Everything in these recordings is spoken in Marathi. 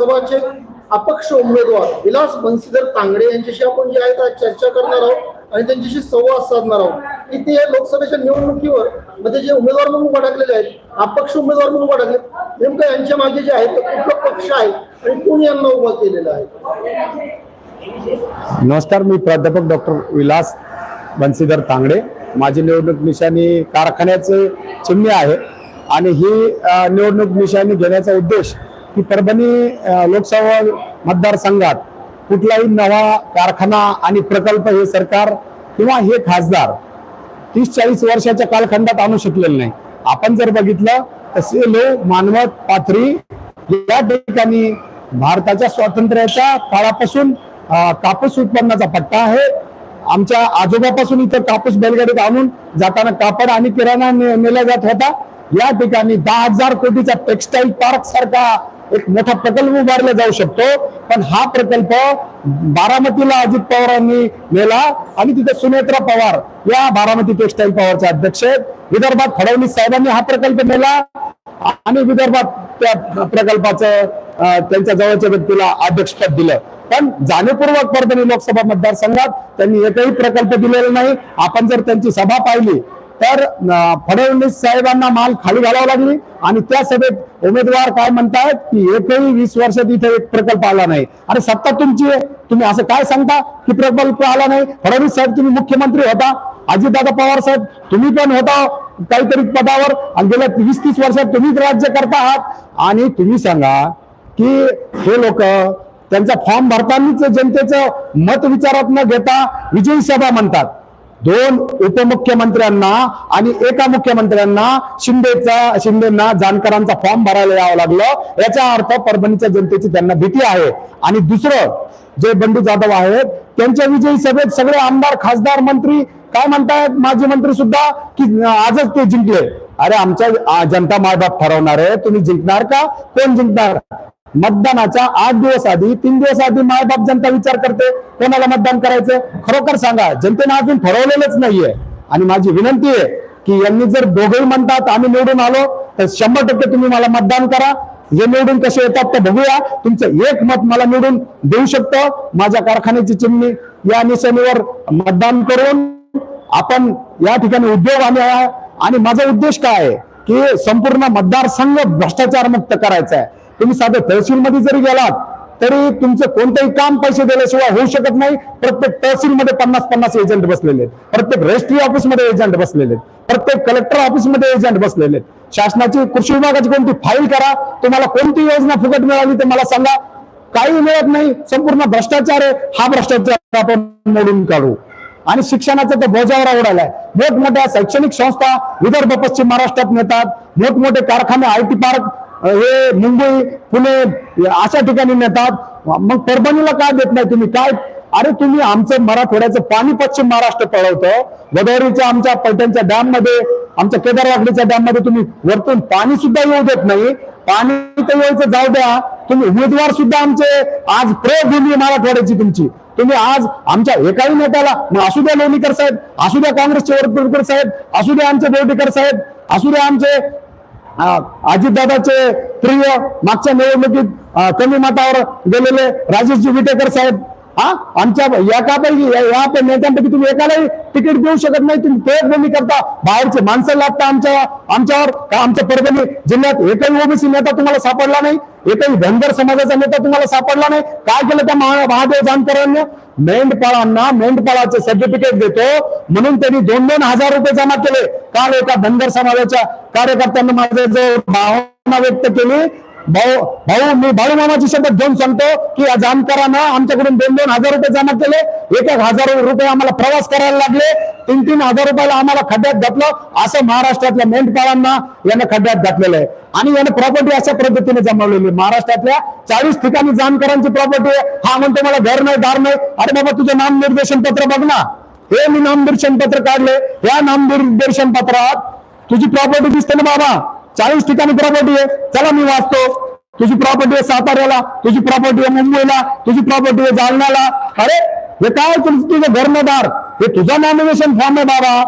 लोकसभाचे अपक्ष उमेदवार विलास बन्सीधर तांगडे यांच्याशी आपण जे आहे चर्चा करणार आहोत आणि त्यांच्याशी संवाद साधणार आहोत. की ते लोकसभेच्या निवडणुकीवर मध्ये जे उमेदवार म्हणून उभा टाकलेले आहेत अपक्ष उमेदवार म्हणून उभा टाकले नेमकं यांच्या मागे जे आहे ते कुठला पक्ष आहे आणि कोण यांना उभा केलेला आहे? नमस्कार मी प्राध्यापक डॉक्टर विलास बन्सीधर तांगडे माझी निवडणूक निशाणी कारखान्याचे चिन्ह आहे आणि ही निवडणूक निशाणी घेण्याचा उद्देश की परभणी लोकसभा मतदारसंघात कुठलाही नवा कारखाना आणि प्रकल्प हे सरकार किंवा हे खासदार तीस चाळीस वर्षाच्या कालखंडात आणू शकलेलं नाही. आपण जर बघितलं तर सेलो मानवत पाथरी या ठिकाणी भारताच्या स्वातंत्र्याच्या काळापासून कापूस उत्पन्नाचा पट्टा आहे. आमच्या आजोबापासून इथं कापूस बैलगाडीत आणून जाताना कापड आणि किराणा नेला जात होता. या ठिकाणी दहा हजार कोटीचा टेक्सटाईल पार्क सारखा एक मोठा प्रकल्प उभारला जाऊ शकतो. पण हा प्रकल्प बारामतीला अजित पवारांनी नेला आणि तिथे सुनेत्रा पवार या बारामती टेक्सटाईल पॉवरचे अध्यक्ष आहेत. विदर्भात फडणवीस साहेबांनी हा प्रकल्प नेला आणि विदर्भात त्या प्रकल्पाचं त्यांच्या जवळच्या व्यक्तीला अध्यक्षपद दिलं. पण जाणीवपूर्वक परभणी लोकसभा मतदारसंघात त्यांनी एकही प्रकल्प दिलेला नाही. आपण जर त्यांची सभा पाहिली तर फडणवीस साहेबांना माल खाली घालावं लागली आणि त्या सभेत उमेदवार काय म्हणतायत की एकही वीस वर्षात इथे एक प्रकल्प आला नाही. अरे सत्ता तुमची आहे. तुम्ही असं काय सांगता की प्रकल्प आला नाही? फडणवीस साहेब तुम्ही मुख्यमंत्री होता. अजितदादा पवार साहेब तुम्ही पण होता काहीतरी पदावर. आणि गेल्या वीस तीस वर्षात तुम्हीच राज्य करता आहात. आणि तुम्ही सांगा की हे लोक त्यांचा फॉर्म भरतानाच जनतेचं मत विचारात न घेता विजयी सभा म्हणतात. दोन उपमुख्यमंत्र्यांना आणि एका मुख्यमंत्र्यांना शिंदेचा शिंदेना जानकरांचा फॉर्म भरायला यावं लागलं. याचा अर्थ परभणीच्या जनतेची त्यांना भीती आहे. आणि दुसरं जे बंडू जाधव आहेत त्यांच्या विजयी सभेत सगळे आमदार खासदार मंत्री काय म्हणतायत माजी मंत्री सुद्धा की आजच ते जिंकले. अरे आमच्या जनता मायबाप ठरवणार आहे. तुम्ही जिंकणार का? कोण जिंकणार? मतदानाच्या आठ दिवस आधी तीन दिवस आधी मायबाप जनता विचार करते कोणाला मतदान करायचं खरोखर सांगा जनतेनं अजून ठरवलेलंच नाहीये. आणि माझी विनंती आहे की यांनी जर दोघंही म्हणतात आम्ही निवडून आलो तर शंभर टक्के तुम्ही मला मतदान करा. हे निवडून कसे येतात ते बघूया. तुमचं एक मत मला निवडून देऊ शकतं. माझ्या कारखान्याची चिमणी या निशाणीवर मतदान करून आपण या ठिकाणी उद्योग आले आहे. आणि माझा उद्देश काय आहे? की संपूर्ण मतदारसंघ भ्रष्टाचार मुक्त करायचा आहे. तुम्ही साधं तहसीलमध्ये जरी गेलात तरी तुमचं कोणतंही काम पैसे दिल्याशिवाय होऊ शकत नाही. प्रत्येक तहसीलमध्ये पन्नास पन्नास एजंट बसलेले आहेत. प्रत्येक रजिस्ट्री ऑफिसमध्ये एजंट बसलेले आहेत. प्रत्येक कलेक्टर ऑफिसमध्ये एजंट बसलेले आहेत. शासनाची कृषी विभागाची कोणती फाईल करा तुम्हाला कोणती योजना फुकट मिळाली ते मला सांगा. काही मिळत नाही. संपूर्ण भ्रष्टाचार आहे. हा भ्रष्टाचार आपण मोडून काढू. आणि शिक्षणाचा तर बोजावरा उडालाय मोठमोठ्या शैक्षणिक संस्था विदर्भ पश्चिम महाराष्ट्रात नेतात. मोठमोठे कारखाने आय टी पार्क हे मुंबई पुणे अशा ठिकाणी नेतात. मग परभणीला काय देत नाही तुम्ही? काय? अरे तुम्ही आमचं मराठवाड्याचं पाणी पश्चिम महाराष्ट्र पळवतं. गोदावरीच्या आमच्या पैठणच्या डॅममध्ये आमच्या केदारवाकडीच्या डॅममध्ये तुम्ही वरतून पाणी सुद्धा येऊ देत नाही. पाणी तर यायचं जाऊ द्या. तुम्ही उमेदवार सुद्धा आमचे आज प्रभूमी मराठवाड्याची तुमची. तुम्ही आज आमच्या एकाही नेत्याला मग असू द्या लोणीकर साहेब असू द्या काँग्रेसचे वरपुरकर साहेब असू द्या आमचे देवटेकर साहेब असू द्या आमचे अजितदादाचे प्रिय मागच्या निवडणुकीत कमी मतावर गेलेले राजेशजी विटेकर साहेब हा? आमच्या एकापैकी या नेत्यांपैकी तुम्ही एकालाही तिकीट देऊ शकत नाही. तुम्ही प्रयत्न करता. बाहेरचे माणसं लागता आमच्या आमच्यावर. का आमच्या परभणी जिल्ह्यात एकही ओबीसी नेता तुम्हाला सापडला नाही? एकही धनगर समाजाचा नेता तुम्हाला सापडला नाही? काय केलं त्या महा- महादेव जानकरांनी? मेंढपाळांना मेंढपाळाचे सर्टिफिकेट देतो. म्हणून त्यांनी दोन दोन हजार रुपये जमा केले. काल एका धनगर समाजाच्या कार्यकर्त्यांनी माझ्या जवळ भावना व्यक्त केली. भाऊ भाऊ मी भाऊ मामाची शब्द घेऊन सांगतो की या जामकरांना आमच्याकडून दोन दोन हजार रुपये जमा केले. एक एक हजार रुपये आम्हाला प्रवास करायला लागले. तीन तीन हजार रुपयाला आम्हाला खड्ड्यात घातलं. असं महाराष्ट्रातल्या मेंढपाळांना यानं खड्ड्यात घातलेलं आहे. आणि यानं प्रॉपर्टी अशा पद्धतीने जमवलेली महाराष्ट्रातल्या चाळीस ठिकाणी जाणकारांची प्रॉपर्टी आहे. हा म्हणतो मला घर नाही दार नाही. अरे बाबा तुझं नाम निर्देशन पत्र बघ ना. हे मी नामनिर्देशन पत्र काढले. या नामनिर्देशन पत्रात तुझी प्रॉपर्टी दिसते ना बाबा. चाळीस ठिकाणी प्रॉपर्टी आहे. चला मी वाचतो. तुझी प्रॉपर्टी आहे साताऱ्याला तुझी प्रॉपर्टी आहे मुंबईला तुझी प्रॉपर्टी आहे जालन्याला. अरे हे काय तुझं धर्मदार? हे तुझा नॉमिनेशन फॉर्म आहे बाबा.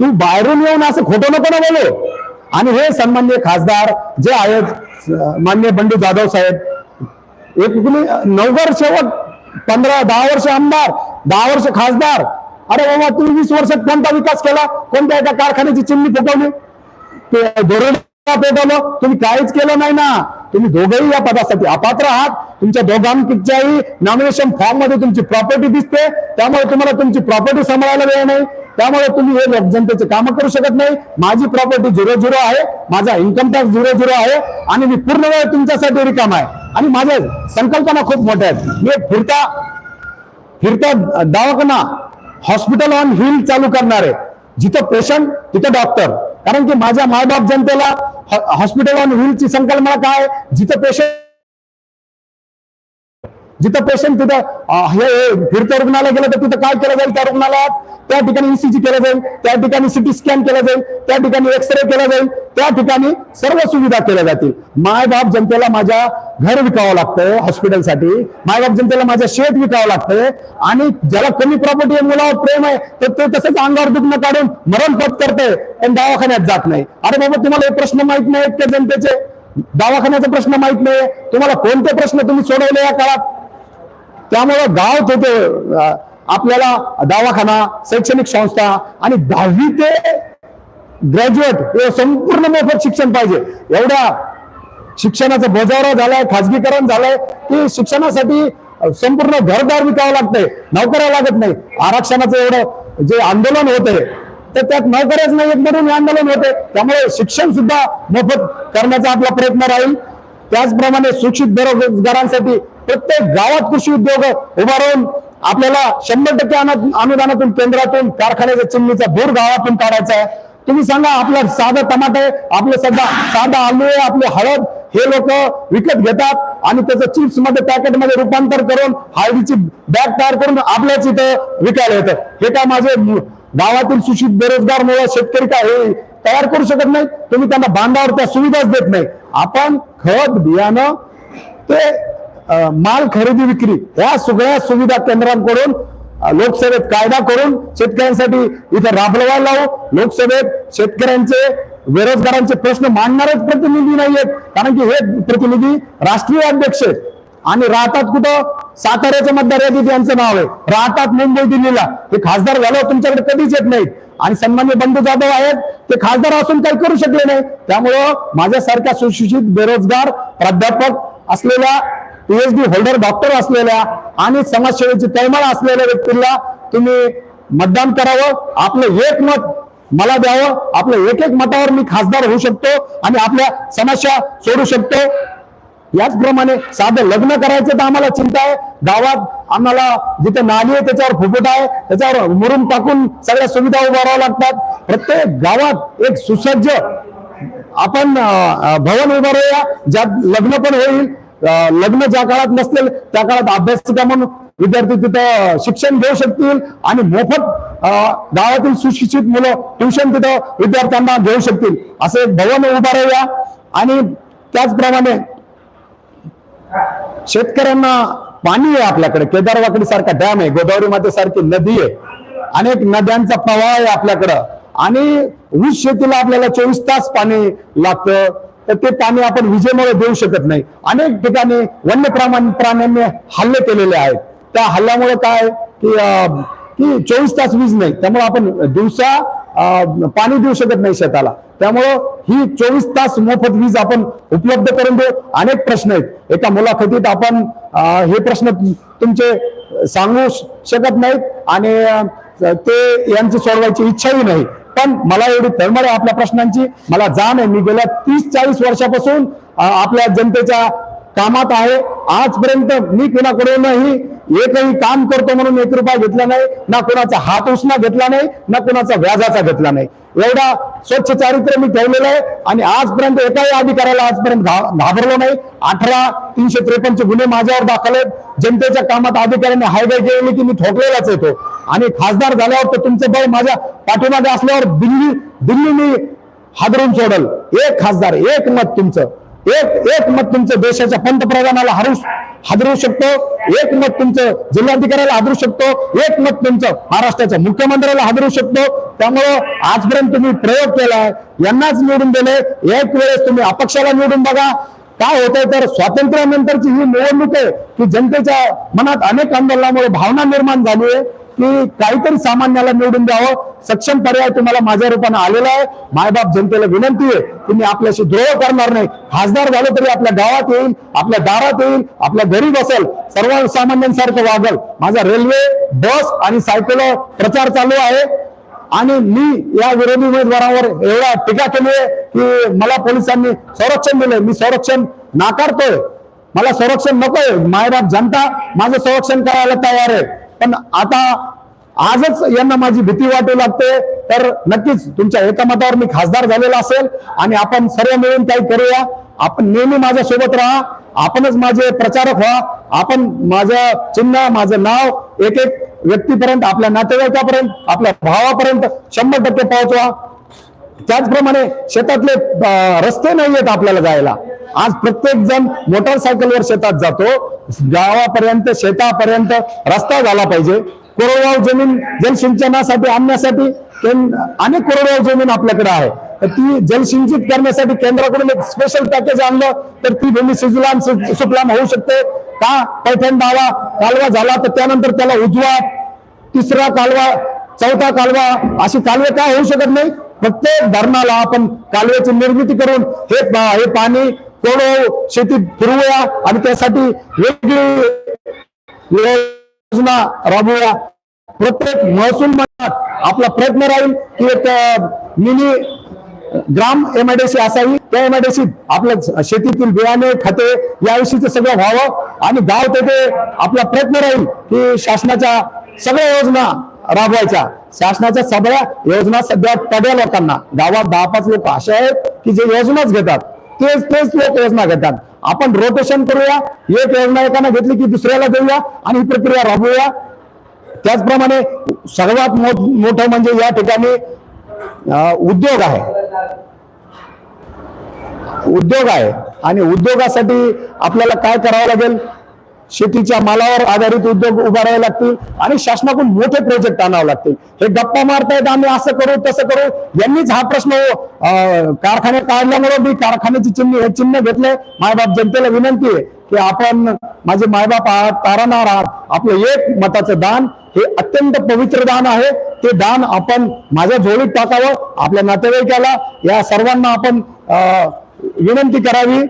तू बाहेरून येऊन असं खोटं नको ना बोलू. आणि हे सन्मान्य खासदार जे आहेत मान्य बंडू जाधव साहेब एक कुणी शेवट पंधरा दहा वर्ष आमदार दहा वर्ष खासदार. अरे बाबा तुम्ही वीस वर्षात कोणता विकास केला? कोणत्या एका कारखान्याची चिमणी फुटवली? ते धोरण पेटवलं तुम्ही काहीच केलं नाही ना. तुम्ही दोघंही या पदासाठी अपात्र आहात. तुमच्या दोघांच्याही नॉमिनेशन फॉर्ममध्ये तुमची प्रॉपर्टी दिसते. त्यामुळे तुम्हाला तुमची प्रॉपर्टी सांभाळायला वेळ नाही. त्यामुळे तुम्ही हे लोक जनतेचे काम करू शकत नाही. माझी प्रॉपर्टी झिरो झिरो आहे. माझा इन्कम टॅक्स झिरो झिरो आहे. आणि मी पूर्ण वेळ तुमच्यासाठी रिकाम आहे. आणि माझ्या संकल्पना खूप मोठ्या आहेत. मी फिरता फिरता दवाखाना हॉस्पिटल ऑन हिल चालू करणार आहे. जिथं पेशंट तिथं डॉक्टर कारण की माझ्या मायबाप जनतेला हॉस्पिटल ऑन व्हीलची संकल्पना काय? जिथं पेशंट जिथं पेशंट तिथं हे फिरत्या रुग्णाला रुग्णालय गेलं तर तिथं काय केलं जाईल त्या रुग्णालयात? त्या ठिकाणी ईसीजी केलं जाईल त्या ठिकाणी सिटी स्कॅन केलं जाईल त्या ठिकाणी एक्सरे केला जाईल त्या ठिकाणी सर्व सुविधा केल्या जातील. मायबाप जनतेला माझ्या घर विकावं लागतंय हॉस्पिटलसाठी. मायबाप जनतेला माझ्या शेत विकावं लागतंय आणि ज्याला कमी प्रॉपर्टी आहे मुलावर प्रेम आहे तर ते तसंच अंगावर दुखणं काढून मरण करतंय पण दवाखान्यात जात नाही. अरे बाबा तुम्हाला हे प्रश्न माहीत नाहीत त्या जनतेचे? दवाखान्याचा प्रश्न माहीत नाही तुम्हाला कोणते प्रश्न तुम्ही सोडवले या काळात? त्यामुळे गाव तेथे आपल्याला दवाखाना शैक्षणिक संस्था आणि दहावी ते ग्रॅज्युएट हे संपूर्ण मोफत शिक्षण पाहिजे. एवढ्या शिक्षणाचा बोजावरा झालाय खाजगीकरण झालंय की शिक्षणासाठी संपूर्ण घरदार विकावं लागतंय नोकऱ्या लागत नाही. आरक्षणाचं एवढं जे आंदोलन होतंय तर त्यात नोकऱ्याच नाही एक म्हणून आंदोलन होते त्यामुळे शिक्षण सुद्धा मोफत करण्याचा आपला प्रयत्न राहील. त्याचप्रमाणे शिक्षित बेरोजगारांसाठी प्रत्येक गावात कृषी उद्योग उभा राहून आपल्याला शंभर टक्के अनुदानातून केंद्रातून कारखान्याच्या चिमणीचा दूर गावातून काढायचा आहे. तुम्ही सांगा आपला साधा टमाटे आपलं सध्या साधा आलू आहे आपले हळद हे लोक विकत घेतात आणि त्याचं चिप्समध्ये पॅकेटमध्ये रूपांतर करून हळदीची बॅग तयार करून आपल्याच इथं विकायला येतं. हे काय माझे गावातील सुशित बेरोजगार मुळे शेतकरी काय हे तयार करू शकत नाही? तुम्ही त्यांना बांधावर त्या सुविधाच देत नाही. आपण खत बियाणं ते माल खरेदी विक्री या सगळ्या सुविधा केंद्रांकडून लोकसभेत कायदा करून शेतकऱ्यांसाठी इथं राबवायला लावू. लोकसभेत शेतकऱ्यांचे बेरोजगारांचे प्रश्न मांडणारेच प्रतिनिधी नाहीयेत. कारण की हे प्रतिनिधी राष्ट्रीय अध्यक्ष आहेत. आणि राहतात कुठं? साताऱ्याच्या मतदार यादीत यांचं नाव आहे. राहतात मुंबई दिल्लीला. ते खासदार झालं तुमच्याकडे कधीच येत नाहीत. आणि सन्मान्य बंधू जाधव आहेत. ते खासदार असून काही करू शकले नाही. त्यामुळं माझ्यासारख्या सुशिक्षित बेरोजगार प्राध्यापक असलेल्या पीएचडी होल्डर डॉक्टर असलेल्या आणि समाजसेवेची तळमळ असलेल्या व्यक्तीला तुम्ही मतदान करावं आपलं एक मत मला द्यावं आपलं एक एक मतावर मी खासदार होऊ शकतो आणि आपल्या समस्या सोडू शकतो. याचप्रमाणे साधं लग्न करायचं तर आम्हाला चिंता आहे. गावात आम्हाला जिथे नाली आहे त्याच्यावर फुफुट आहे त्याच्यावर मुरुम टाकून सगळ्या सुविधा उभाराव्या लागतात. प्रत्येक गावात एक सुसज्ज आपण भवन उभारूया ज्यात लग्न पण होईल लग्न ज्या काळात नसतील त्या काळात अभ्यासिका म्हणून विद्यार्थी तिथं शिक्षण घेऊ शकतील आणि मोफत गावातील सुशिक्षित मुलं ट्युशन तिथं विद्यार्थ्यांना घेऊ शकतील. असं एक भवन उभारूया आणि त्याचप्रमाणे शेतकऱ्यांना पाणी आहे आपल्याकडे. केदारवाकडी सारखा डॅम आहे गोदावरी माते सारखी नदी आहे. अनेक नद्यांचा प्रवाह आहे आपल्याकडं. आणि ऊस शेतीला आपल्याला चोवीस तास पाणी लागतं. तर ते पाणी आपण विजेमुळे देऊ शकत नाही. अनेक ठिकाणी वन्य प्राणी प्राण्यांनी हल्ले केलेले आहेत. त्या हल्ल्यामुळे काय की अं, की चोवीस तास वीज नाही. त्यामुळे आपण दिवसा अं, पाणी देऊ शकत नाही शेताला. त्यामुळं ही चोवीस तास मोफत वीज आपण उपलब्ध करून देऊ. अनेक प्रश्न आहेत. एका मुलाखतीत आपण हे प्रश्न तुमचे सांगू शकत नाहीत. आणि ते यांची सोडवायची इच्छाही नाही. पण मला एवढी तळमळ आहे आपल्या प्रश्नांची. मला जाण आहे. मी गेल्या तीस चाळीस वर्षापासून आपल्या जनतेच्या कामात आहे. आजपर्यंत मी कुणाकडूनही एकही काम करतो म्हणून एक रुपया घेतला नाही. ना कुणाचा हात उसना घेतला नाही ना कुणाचा व्याजाचा घेतला नाही. एवढा स्वच्छ चारित्र्य मी ठेवलेलं आहे आणि आजपर्यंत एकाही अधिकाऱ्याला आजपर्यंत घा- घाबरलो नाही. अठरा तीनशे त्रेपन्नचे गुन्हे माझ्यावर दाखल आहेत. जनतेच्या कामात अधिकाऱ्यांनी हायवे केली की मी ठोकलेलाच येतो. आणि खासदार झाल्यावर तर तुमचं बळ माझ्या पाठीमागे असल्यावर दिल्ली दिल्ली मी हादरून सोडल. एक खासदार एक मत तुमचं. एक एक मत तुमचं देशाच्या पंतप्रधानाला हरू हादरू शकतो. एक मत तुमचं जिल्हाधिकाऱ्याला हादरू शकतो. एक मत तुमचं महाराष्ट्राच्या मुख्यमंत्र्याला हादरू शकतो. त्यामुळं आजपर्यंत तुम्ही प्रयोग केलाय. यांनाच निवडून दिले. एक वेळेस तुम्ही अपक्षाला निवडून बघा. काय होतंय तर स्वातंत्र्यानंतरची ही निवडणूक आहे की जनतेच्या मनात अनेक आंदोलनामुळे भावना निर्माण झाली आहे. की काहीतरी सामान्याला निवडून द्यावं. सक्षम पर्याय तुम्हाला माझ्या रूपाने आलेला आहे. मायबाप जनतेला विनंती आहे की मी आपल्याशी द्रोह करणार नाही. खासदार झालो तरी आपल्या गावात येईल आपल्या दारात येईल आपल्या घरी बसेल. सर्वसामान्यांसारखं वागल. माझा रेल्वे बस आणि सायकल प्रचार चालू आहे. आणि मी या विरोधी उमेदवारावर एवढा टीका केली आहे की मला पोलिसांनी संरक्षण दिलंय. मी संरक्षण नाकारतोय. मला संरक्षण नकोय. मायबाप जनता माझं संरक्षण करायला तयार आहे. पण आता आजच यांना माझी भीती वाटू लागते. तर नक्कीच तुमच्या एकमतावर मी खासदार झालेला असेल आणि आपण सर्व मिळून काही करूया. आपण नेहमी माझ्या सोबत राहा. आपणच माझे प्रचारक व्हा. आपण माझं चिन्ह माझं नाव एक एक व्यक्तीपर्यंत आपल्या नातेवाईकापर्यंत आपल्या भावापर्यंत शंभर टक्के पोहोचवा. त्याचप्रमाणे शेतातले रस्ते नाही आहेत आपल्याला जायला. आज प्रत्येक जण मोटरसायकलवर शेतात जातो. गावापर्यंत शेतापर्यंत रस्ता झाला पाहिजे. कोरडवाहू जमीन जलसिंचनासाठी आणण्यासाठी अनेक कोरडवाहू जमीन आपल्याकडे आहे. तर ती जलसिंचित करण्यासाठी केंद्राकडून एक स्पेशल पॅकेज आणलं तर ती भूमी सुजलाम सुफलाम होऊ शकते. का? पैठण दावा कालवा झाला तर त्यानंतर त्याला उजवा तिसरा कालवा चौथा कालवा अशी कालवे काय होऊ शकत नाही प्रत्येक धरणाला आपण कालव्याची निर्मिती करून हे हे पाणी कोरडवाहू शेतीत फिरवूया आणि त्यासाठी वेगळी योजना राबवूया. प्रत्येक महसूल मंडळात आपला प्रयत्न राहील की एक मिनी ग्राम एमआयडीसी असावी. त्या एमआयडीसी आपल्या शेतीतील बियाणे खते याविषयीचं सगळं व्हावं आणि गाव तेथे आपला प्रयत्न राहील की शासनाच्या सगळ्या योजना राबवायच्या. शासनाच्या सगळ्या योजना सध्या पड्या लोकांना गावात दहा पाच लोक असे आहेत की जे योजनाच घेतात. तेच तेच लोक योजना घेतात. आपण रोटेशन करूया एक योजना एकानं घेतली की दुसऱ्याला देऊया आणि ही प्रक्रिया राबवूया. त्याचप्रमाणे सर्वात मोठ मोठं म्हणजे या ठिकाणी उद्योग आहे. उद्योग आहे. आणि उद्योगासाठी आपल्याला काय करावं लागेल? शेतीच्या मालावर आधारित उद्योग उभारावे लागतील आणि शासनाकडून मोठे प्रोजेक्ट आणावे लागतील. हे गप्पा मारतायत आम्ही असं करू तसं करू. यांनीच हा प्रश्न अं, कारखाने काढल्यामुळे मी कारखान्याची चिन्ह हे चिन्ह घेतलंय. मायबाप जनतेला विनंती आहे की आपण माझे मायबाप आहात तारानार आहात. आपलं एक मताचं दान हे अत्यंत पवित्र दान आहे. ते दान आपण माझ्या झोळीत टाकावं आपल्या नातेवाईकाला. या सर्वांना आपण अं, विनंती करावी.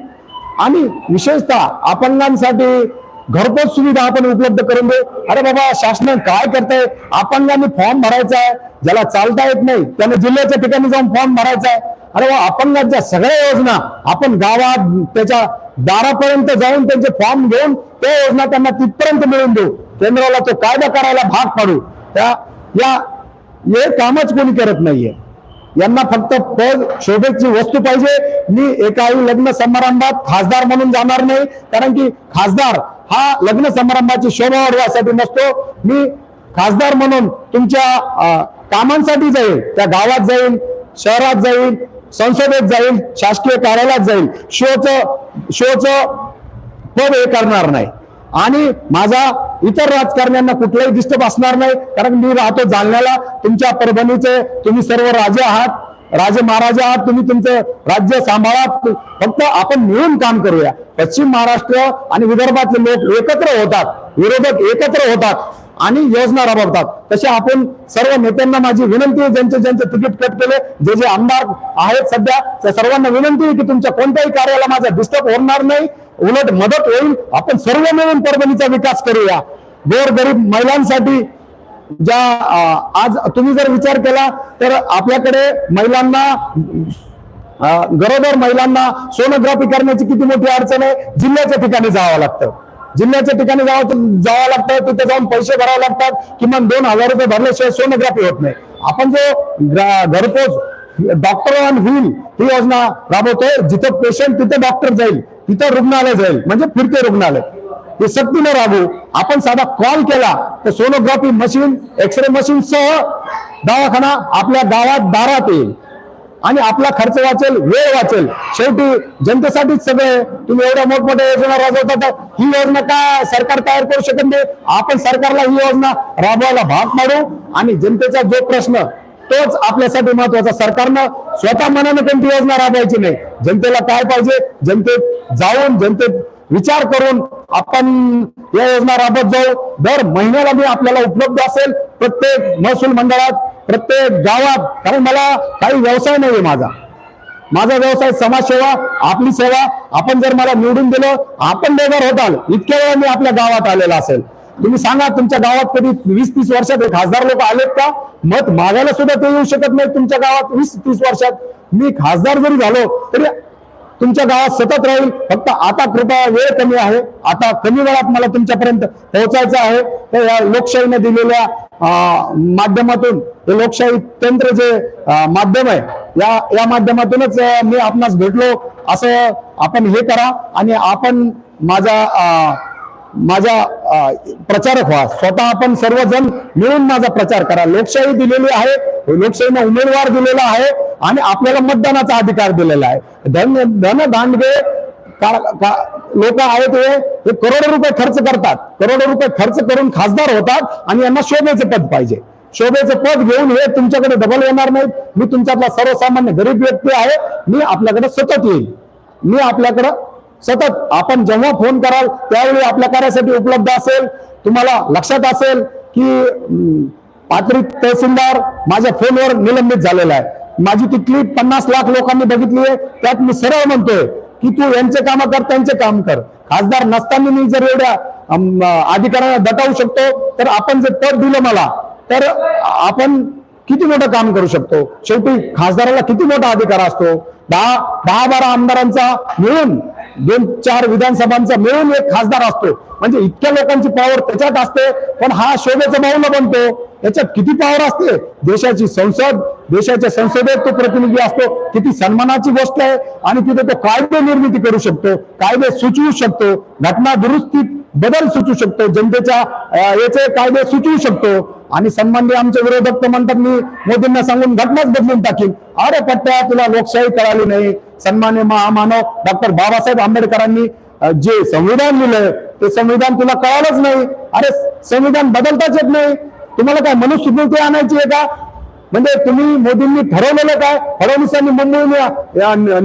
आणि विशेषतः अपंगांसाठी घरपोच सुविधा आपण उपलब्ध करून देऊ. अरे बाबा शासन काय करतंय? अपंगाने फॉर्म भरायचा आहे. ज्याला चालता येत नाही त्याने जिल्ह्याच्या ठिकाणी जाऊन फॉर्म भरायचा आहे. अरे वा अपंगांच्या सगळ्या योजना आपण गावात त्याच्या दारापर्यंत जाऊन त्यांचे फॉर्म घेऊन त्या योजना त्यांना तिथपर्यंत मिळवून देऊ. केंद्राला तो कायदा करायला भाग पाडू. त्या या हे कामच कोणी करत नाहीये. यांना फक्त पद शोभेची वस्तू पाहिजे. मी एकाही लग्न समारंभात खासदार म्हणून जाणार नाही. कारण की खासदार हा लग्न समारंभाची शोभा वाढवासाठी नसतो. मी खासदार म्हणून तुमच्या कामांसाठी जाईल त्या गावात जाईल शहरात जाईल संसदेत जाईल शासकीय कार्यालयात जाईल. शोच शोच पद हे करणार नाही. आणि माझा इतर राजकारण्यांना कुठलाही डिस्टर्ब असणार नाही कारण मी राहतो जालन्याला. तुमच्या परभणीचे तुम्ही सर्व राजे आहात. राजे महाराजा आहात तुम्ही तुमचं राज्य सांभाळा. फक्त आपण मिळून काम करूया. पश्चिम महाराष्ट्र आणि विदर्भातले लोक एकत्र होतात. विरोधक एकत्र होतात आणि योजना राबवतात तसे आपण सर्व नेत्यांना माझी विनंती आहे ज्यांचे ज्यांचे तिकीट कट केले जे जे आमदार आहेत सध्या त्या सर्वांना विनंती आहे की तुमच्या कोणत्याही कार्याला माझा डिस्टर्ब होणार नाही. उलट मदत होईल. आपण सर्व मिळून परभणीचा विकास करूया. गोर गरीब महिलांसाठी ज्या आज तुम्ही जर विचार केला तर आपल्याकडे महिलांना गरोदर महिलांना सोनोग्राफी करण्याची किती मोठी अडचण आहे? जिल्ह्याच्या ठिकाणी जावं लागतं. जिल्ह्याच्या ठिकाणी जावं जावं लागतं तिथे जाऊन पैसे भरावे लागतात किमान दोन हजार रुपये भरल्याशिवाय सोनोग्राफी होत नाही. आपण जो घरपोच डॉक्टर ऑन व्हील ही योजना राबवतोय जिथं पेशंट तिथे डॉक्टर जाईल तिथं रुग्णालय जाईल म्हणजे फिरते रुग्णालय. हे सक्तीने राबू आपण साधा कॉल केला तर सोनोग्राफी मशीन एक्सरे मशीन सह दवाखाना आपल्या गावात दारात येईल. आणि आपला खर्च वाचेल वेळ वाचेल. शेवटी जनतेसाठीच सगळे तुम्ही एवढ्या मोठमोठ्या योजना राबवतात ही योजना काय सरकार तयार करू शकत नाही? आपण सरकारला ही योजना राबवायला भाग पाडू आणि जनतेचा जो प्रश्न तोच आपल्यासाठी महत्त्वाचा सरकारनं स्वतः मनाने कोणती योजना राबवायची नाही. जनतेला काय पाहिजे? जनतेत जाऊन जनतेत विचार करून आपण या योजना राबत जाऊ दर महिन्याला मी आपल्याला उपलब्ध असेल प्रत्येक महसूल मंडळात प्रत्येक गावात कारण मला काही व्यवसाय नाहीये माझा. माझा व्यवसाय समाजसेवा आपली सेवा आपण जर मला निवडून दिलं आपण बेघर होताल. इतक्या वेळा मी आपल्या गावात आलेला असेल. तुम्ही सांगा तुमच्या गावात कधी वीस तीस वर्षात एक खासदार लोक आलेत का? मत मागायला सुद्धा ते येऊ शकत नाही तुमच्या गावात वीस तीस वर्षात. मी खासदार जरी झालो तरी तुमच्या गावात सतत राहील. फक्त आता कृपया वेळ कमी आहे. आता कमी वेळात मला तुमच्यापर्यंत पोहोचायचं आहे. तर या लोकशाहीने दिलेल्या माध्यमातून हे लोकशाही तंत्र जे माध्यम आहे या या माध्यमातूनच मी आपणास भेटलो. असं आपण हे करा आणि आपण माझा माझा प्रचारक व्हा. स्वतः आपण सर्वजण मिळून माझा प्रचार करा. लोकशाही दिलेली आहे. लोकशाहीने उमेदवार दिलेला आहे आणि आपल्याला मतदानाचा अधिकार दिलेला आहे. धन धन दांडगे लोक आहेत हे हे करोडो रुपये खर्च करतात. करोडो रुपये खर्च करून खासदार होतात आणि यांना शोभेचं पद पाहिजे. शोभेचं पद घेऊन हे तुमच्याकडे डबल येणार नाहीत. मी तुमच्यातला सर्वसामान्य गरीब व्यक्ती आहे. मी आपल्याकडे सतत येईल. मी आपल्याकडं सतत आपण जेव्हा फोन कराल त्यावेळी आपल्या कार्यासाठी उपलब्ध असेल. तुम्हाला लक्षात असेल की पात्री तहसीलदार माझ्या फोनवर निलंबित झालेला आहे. माझी तिथली पन्नास लाख लोकांनी बघितली आहे. त्यात मी सरळ म्हणतोय की तू यांचे काम कर त्यांचे काम कर. खासदार नसताना मी जर एवढ्या अधिकाऱ्यांना दटावू शकतो तर आपण जर पद दिलं मला तर आपण किती मोठं काम करू शकतो? शेवटी खासदाराला किती मोठा अधिकार असतो? दहा दहा बारा आमदारांचा मिळून दोन चार विधानसभांचा मिळून एक खासदार असतो म्हणजे इतक्या लोकांची पॉवर त्याच्यात असते पण हा शोभेचा बाहुला बनतो. याच्यात किती पॉवर असते? देशाची संसद देशाच्या संसदेत तो प्रतिनिधी असतो. किती सन्मानाची गोष्ट आहे. आणि तिथे तो कायदे निर्मिती करू शकतो कायदे सुचवू शकतो घटना दुरुस्तीत बदल सुचू शकतो जनतेच्या याचे कायदे सुचवू शकतो. आणि संबंधी आमचे विरोधक तर म्हणतात मी मोदींना सांगून घटनाच बदलून टाकीन. अरे पट्ट्या तुला लोकशाही कळाली नाही. सन्मान्य महामानव डॉक्टर बाबासाहेब आंबेडकरांनी जे संविधान लिहिलंय ते संविधान तुला कळालंच नाही. अरे संविधान बदलताच येत नाही. तुम्हाला काय मनुस्मृती आणायची आहे का? म्हणजे तुम्ही मोदींनी ठरवलेलं काय? फडणवीसांनी मुंबई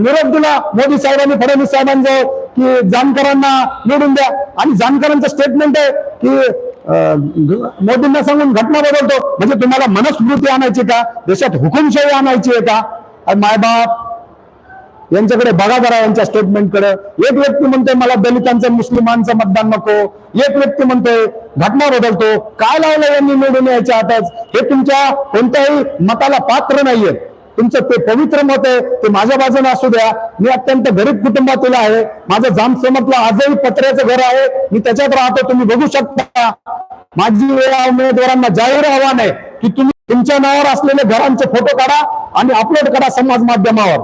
निरोप दिला मोदी साहेबांनी फडणवीस साहेबांजवळ की जानकरांना निवडून द्या. आणि जानकरांचं स्टेटमेंट आहे की अं, मोदींना सांगून घटना बदलतो. म्हणजे तुम्हाला मनस्मृती आणायची का? देशात हुकुमशाही आणायची आहे का? मायबाप यांच्याकडे बघा जरा यांच्या स्टेटमेंटकडे एक व्यक्ती म्हणतोय मला दलितांचं मुस्लिमांचं मतदान नको. एक व्यक्ती म्हणतोय घटना बदलतो. काय लावलं यांनी निवडून यायच्या हातच हे तुमच्या कोणत्याही मताला पात्र नाहीये. तुमचं ते पवित्र मत आहे ते माझ्या बाजूने असू द्या. मी अत्यंत गरीब कुटुंबातील आहे. माझं जामसमतला आजही पत्र्याचं घर आहे. मी त्याच्यात राहतो तुम्ही बघू शकता. माझी वेळा उमेदवारांना जाहीर आव्हान आहे की तुम्ही तुमच्या नावावर असलेले घरांचे फोटो काढा आणि अपलोड करा समाज माध्यमावर.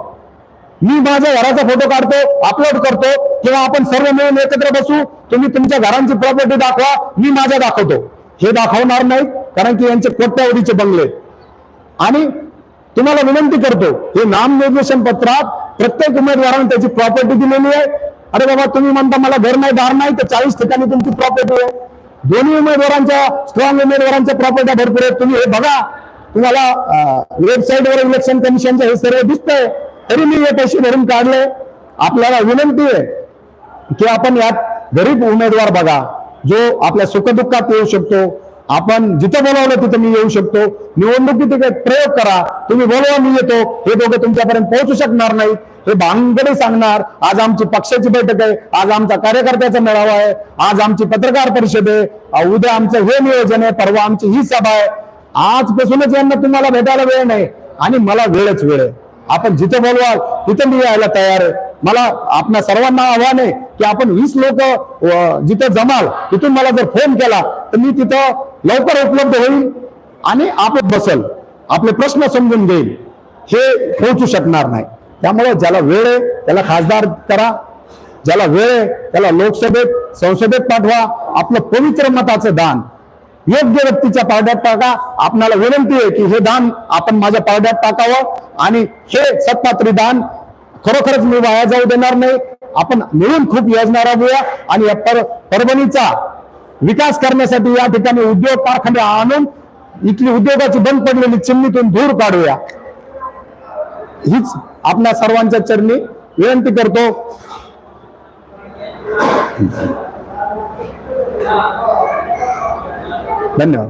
मी माझ्या घराचा फोटो काढतो अपलोड करतो किंवा आपण सर्व मिळून एकत्र बसू तुम्ही तुमच्या घरांची प्रॉपर्टी दाखवा मी माझ्या दाखवतो. हे दाखवणार नाही कारण की यांचे कोट्यावधीचे बंगले. आणि तुम्हाला विनंती करतो हे नामनिर्देशन पत्रात प्रत्येक उमेदवाराने त्याची प्रॉपर्टी दिलेली आहे. अरे बाबा तुम्ही म्हणता मला घर नाही दार नाही तर चाळीस ठिकाणी तुमची प्रॉपर्टी आहे. दोन्ही उमेदवारांच्या स्ट्रॉंग उमेदवारांच्या प्रॉपर्ट्या भरपूर आहेत. तुम्ही हे बघा. तुम्हाला वेबसाईटवर इलेक्शन कमिशनचं हे सर्व दिसतंय. तरी मी हे पैसे भरून काढले. आपल्याला विनंती आहे की आपण यात गरीब उमेदवार बघा जो आपल्या सुखदुःखात येऊ शकतो. आपण जिथं बोलावलं तिथं मी येऊ शकतो. निवडणुकीत प्रयोग करा. तुम्ही बोलवा मी येतो. हे दोघं तुमच्यापर्यंत पोहोचू शकणार नाही. हे भानगडे सांगणार आज आमची पक्षाची बैठक आहे आज आमचा कार्यकर्त्याचा मेळावा आहे आज आमची पत्रकार परिषद आहे. उद्या आमचं हे नियोजन आहे परवा आमची ही सभा आहे. आजपासूनच यांना तुम्हाला भेटायला वेळ नाही. आणि मला वेळच वेळ आहे. आपण जिथे बोलवाल तिथे मी यायला तयार आहे. मला आपल्या सर्वांना आव्हान आहे की आपण वीस लोक जिथे जमाल तिथून मला जर फोन केला तर मी तिथं लवकर उपलब्ध होईल आणि आपण बसल आपले प्रश्न समजून घेईल. हे पोहोचू शकणार नाही. त्यामुळे ज्याला वेळ आहे त्याला खासदार करा. ज्याला वेळ आहे त्याला लोकसभेत संसदेत पाठवा. आपलं पवित्र मताचं दान. योग्य व्यक्तीच्या पारड्यात टाका. आपणाला विनंती आहे की हे दान आपण माझ्या पारड्यात टाकावं. आणि हे सत्पात्री दान खरोखरच मी वाया जाऊ देणार नाही. आपण मिळून खूप योजना राबवूया आणि या पर परभणीचा विकास करण्यासाठी या ठिकाणी उद्योग कारखाने आणून इथली उद्योगाची बंद पडलेली चिमणीतून धूर काढूया. हीच आपल्या सर्वांच्या चरणी विनंती करतो. धन्यवाद.